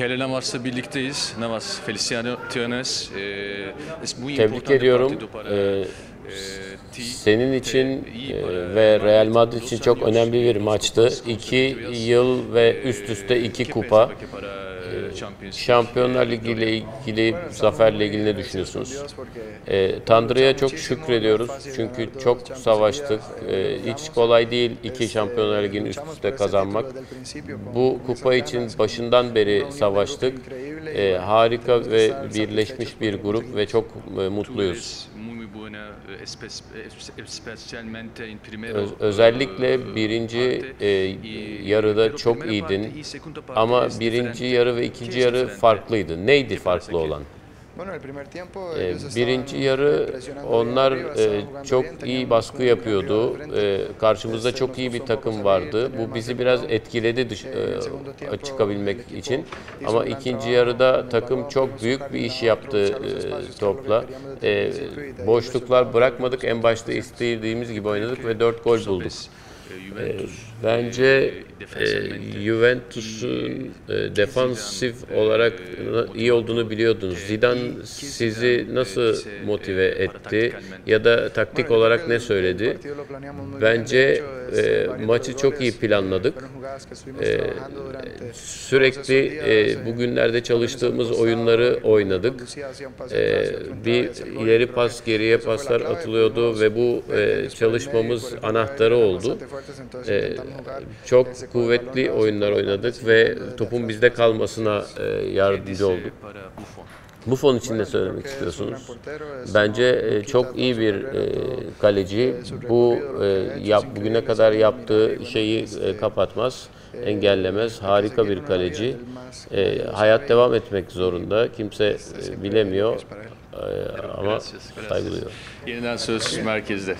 Michele Navas'la birlikteyiz. Navas, Felicianes. E, es muy Tebrik ediyorum. Ee, e, ti, Senin için e, ve Real Madrid için çok önemli bir maçtı. İki yıl ve E, üst üste iki ¿qué kupa. E, Champions Şampiyonlar Ligi ile ilgili zaferle ilgili ne düşünüyorsunuz? E, Tanrı'ya çok şükrediyoruz çünkü çok savaştık. E, hiç kolay değil iki Şampiyonlar Ligi'ni üst üste kazanmak. Bu kupa için başından beri savaştık. E, harika ve birleşmiş bir grup ve çok e, mutluyuz. Primero, Öz- özellikle eh, birinci e, yarıda çok iyiydin ama birinci yarı ve ¿Qué ikinci yarı farklıydı. Neydi ¿Qué farklı olan? Ee, Birinci yarı onlar e, çok iyi baskı yapıyordu. Ee, Karşımızda çok iyi bir takım vardı. Bu bizi biraz etkiledi dış, e, çıkabilmek için. Ama ikinci yarıda takım çok büyük bir iş yaptı e, topla. E, Boşluklar bırakmadık. En başta istediğimiz gibi oynadık ve 4 gol bulduk. Eh, Juventus, Bence eh, e, defensivamente, Juventus'un e, defansif olarak na- iyi olduğunu biliyordunuz. Zidane sizi nasıl motive etti ya da taktik olarak ne söyledi? Bence e, maçı çok iyi planladık. E, sürekli e, bugünlerde çalıştığımız oyunları oynadık. E, bir ileri pas geriye paslar atılıyordu ve bu e, çalışmamız anahtarı oldu. E, çok kuvvetli oyunlar oynadık ve topun bizde kalmasına e, yardımcı olduk. Buffon. Buffon için ne söylemek istiyorsunuz? Bence e, çok iyi bir e, kaleci. Bu e, yap, bugüne kadar yaptığı şeyi e, kapatmaz, engellemez. Harika bir kaleci. Hayat devam etmek zorunda. Kimse bilemiyor ama Gracias, gracias. saygı duyuyorum. Yeniden söz merkezde.